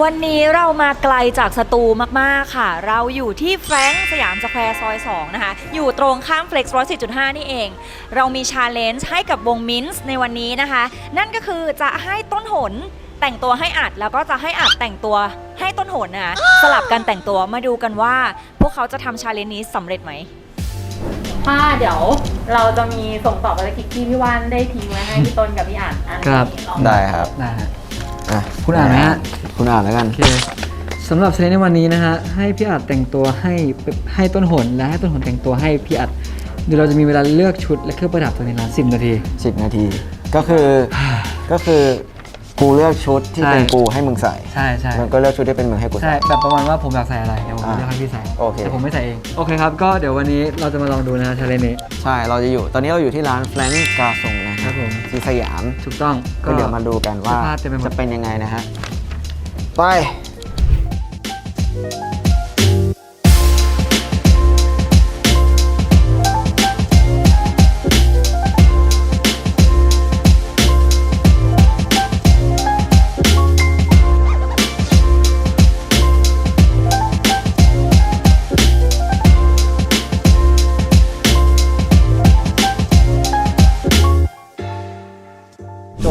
วันนี้เรามาไกลจากสตูมาก ๆ ค่ะ เราอยู่ที่แฟรงค์สยามสแควร์ซอย 2 นะคะ อยู่ตรงข้าม Flex 110.5นี่เอง เรามีชาเลนจ์ให้กับวงมินส์ในวันนี้นะคะ นั่นก็คือจะให้ต้นหนแต่งตัวให้อัดแล้วก็จะให้อัดแต่งตัวให้ต้นหนนะคะสลับกันแต่งตัวมาดูกันว่า พวกเขาจะทำชาเลนจ์นี้สำเร็จไหมถ้าเดี๋ยวเราจะมีส่งต่อภารกิจที่พี่ว่านได้ทิ้งไว้ให้พี่ต้นกับพี่อ่านอันครับนี้ลองได้ครับ ได้ฮะ อะคุณอ่านไหมฮะ คุณอ่านแล้วกัน โอเคสำหรับเชลในวันนี้นะฮะให้พี่อัดแต่งตัวให้ให้ต้นหนและให้ต้นหนแต่งตัวให้พี่อัดเดี๋ยวเราจะมีเวลาเลือกชุดและเครื่องประดับตัวในร้านสิบนาที 10 นาที ก็คือก็คือกูเลือกชุดที่ใช่ เป็นกูให้มึงใส่ใช่ใช่มึงก็เลือกชุดที่เป็นมึงให้กูใช่ใส่ แบบประมาณว่าผมอยากใส่อะไรเดี๋ยวผมอ่าเลือกให้พี่ใส่โอเค แต่ผมไม่ใส่เองโอเคครับก็เดี๋ยววันนี้เราจะมาลองดูนะฮะชาเลนนี้ ใช่ เราจะอยู่ ตอนนี้เราอยู่ที่ร้านแฟรงก์กาซงนะ คครัรับบผมที่สยาม ถูกต้องก็เดี๋ยวมาดูกันว่าเสื้อผ้าเต็มไปหมดจะเป็นยังไงนะฮะ ไป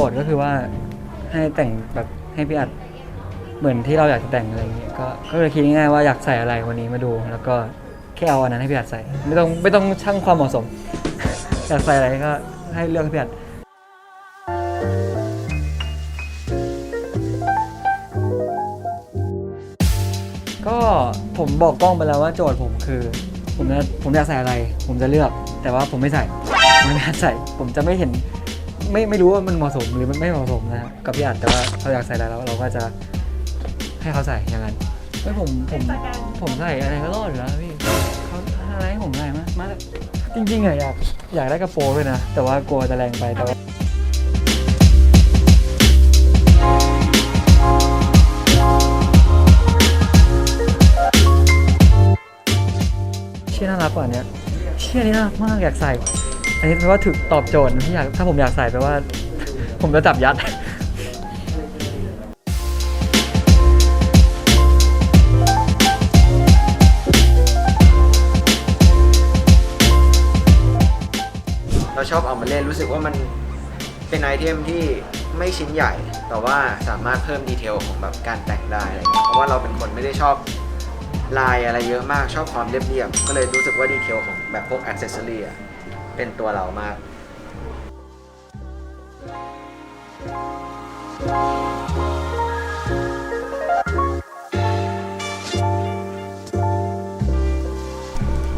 ทย์ก็คือว่าให้แต่งแบบให้พี่อัดเหมือนที่เราอยากจะแต่งอะไรอย่างเงี้ยก็ก็เลยคิดง่ายๆว่าอยากใส่อะไรวันนี้มาดู แล้วก็แค่เอาอันนั้นให้พี่อัดใส่ ไม่ต้องไม่ต้องชั่งความเหมาะสม อยากใส่อะไรก็ให้เลือกให้พี่อัดก็ผมบอกกล้องไปแล้วว่าโจทย์ผมคือ ผมจะผมอยากใส่อะไร ผมจะเลือก แต่ว่าผมไม่ใส่ไม่อยากใส่ ผมจะไม่เห็น ไม่ไม่รู้ว่ามันเหมาะสมหรือมันไม่เหมาะสมนะฮะกับพี่อัดแต่ว่าเขาอยากใส่อะไรแล้วเราก็จะให้เขาใส่อย่างนั้นไม่ผมผมผมใส่อะไรก็รอดอยู่แล้วพี่เขาอะไรให้ผมใส่มามาจริงๆอะอยากอยากได้กระโปรงด้วยนะ แต่ว่ากลัวจะแรงไปแต่ว่าเชี่ยน่ารักกว่าอันเนี้ยเชี่ยนี่น่ารักมากอยากใส่ อันนี้แปลว่าถึกตอบโจทย์นะที่อยากถ้าผมอยากใส่แปลว่า ผมจะจับยัดเราชอบเอามาเล่นรู้สึกว่ามันเป็นไอเทมที่ไม่ชิ้นใหญ่ แต่ว่าสามารถเพิ่มดีเทลของแบบการแต่งได้อะไรเงี้ยเพราะว่าเราเป็นคนไม่ได้ชอบลายอะไรเยอะมากชอบความเรียบๆก็เลยรู้สึกว่าดีเทลของแบบพวกอ c เซสซอรี่อะ เป็นตัวเรามาก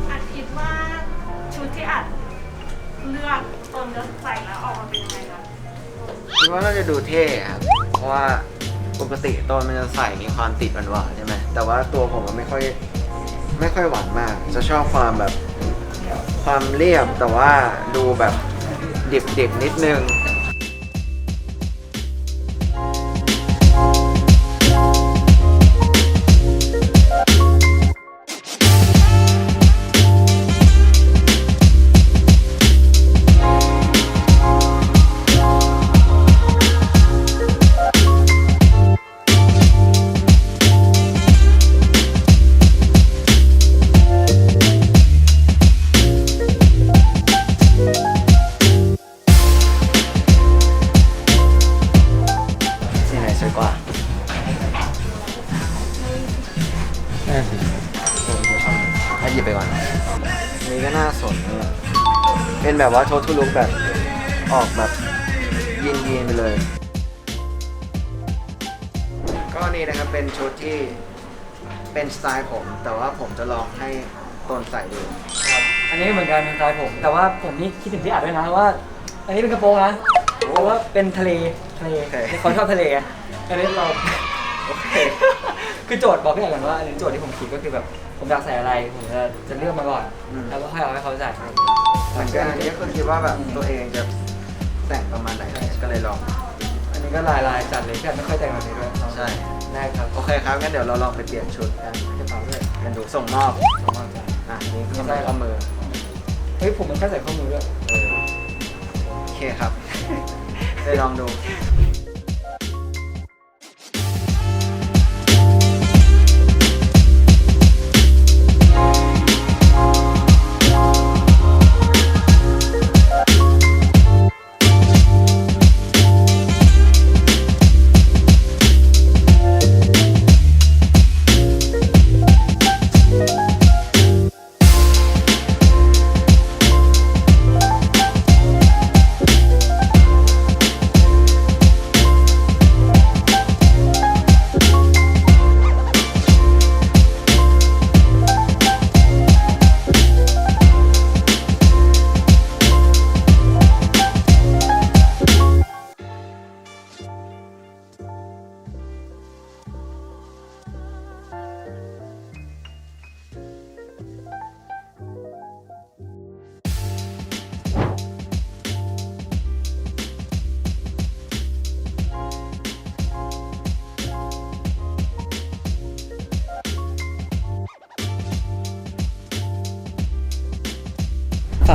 อัดคิดว่าชุดที่อัดเลือกต้นจะใส่แล้วออกมาเป็นยังไงคะคิดว่าน่าจะดูเท่ครับ เพราะว่าปกติต้นมันจะใส่มีความติดหวานๆใช่ไหม แต่ว่าตัวผมมันไม่ค่อยไม่ค่อยหวานมาก จะชอบความแบบ ความเรียบแต่ว่าดูแบบดิบๆนิดนึง เป็นแบบว่าโททูลุกแบบออกแบบยีนยีนๆไปเลย ก็นี่นะครับเป็นชุดที่เป็นสไตล์ผม แต่ว่าผมจะลองให้ต้นใส่ดูครับอันนี้เหมือนกันเป็นสไตล์ผม แต่ว่าผมนี่คิดถึงพี่อัดด้วยนะว่า อันนี้เป็นกระโปรงนะเพราะว่าเป็นทะเลทะเลโอเค เขาชอบทะเลไงอันนี้เรา โอเค คือโจทย์บอกพี่อัดก่อนว่าอันนี้โจทย์ที่ผมคิดก็คือแบบ ผมอยากใส่อะไรผมจะจะเลือกมาก่อน อืม แล้วก็ค่อยเอาให้เขาใส่ เหมือนกันอันนี้ก็คือคิดว่าแบบตัวเองจะแต่งประมาณไหนก็เลยลอง อันนี้ก็ลายลายจัดเลยพี่อัดไม่ค่อยแต่งแบบนี้ด้วยใช่ ได้ครับโอเคครับงั้นเดี๋ยวเราลองไปเปลี่ยนชุดกันกระเป๋าด้วยกันดูส่งมอบขอบคุณมากครับอะนี่ก็ใส่ข้อมือเฮ้ยผมมันแค่ใส่ข้อมือด้วย เออโอเคครับ ไปลองดู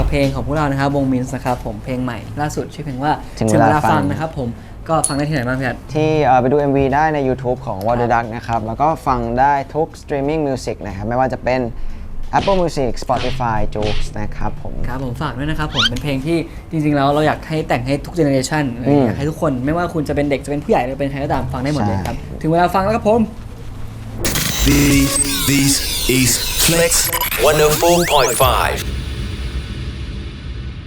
เพลงของพวกเรานะครับวงมินส์นะครับผมเพลงใหม่ล่าสุดชื่อเพลงว่าถึงเวลาฟัง นะครับผมก็ฟังได้ที่ไหนบ้างพี่อัด ที่เอ่อไปดู MV ได้ใน YouTube ของ Water Duck นะครับ แล้วก็ฟังได้ทุก streaming music นะครับ ไม่ว่าจะเป็น Apple Music Spotify j o o x นะครับผม ครับผมฝากด้วยนะครับผมเป็นเพลงที่จริงๆแล้วเราอยากให้แต่งให้ทุกเจเนอเรชันอืมอยากให้ทุกคนไม่ว่าคุณจะเป็นเด็กจะเป็นผู้ใหญ่หรือเป็นใครก็ตามฟังได้หมดเลยใช่ครับถึงเวลาฟังแล้วครับผม These, these is Flex 104.5.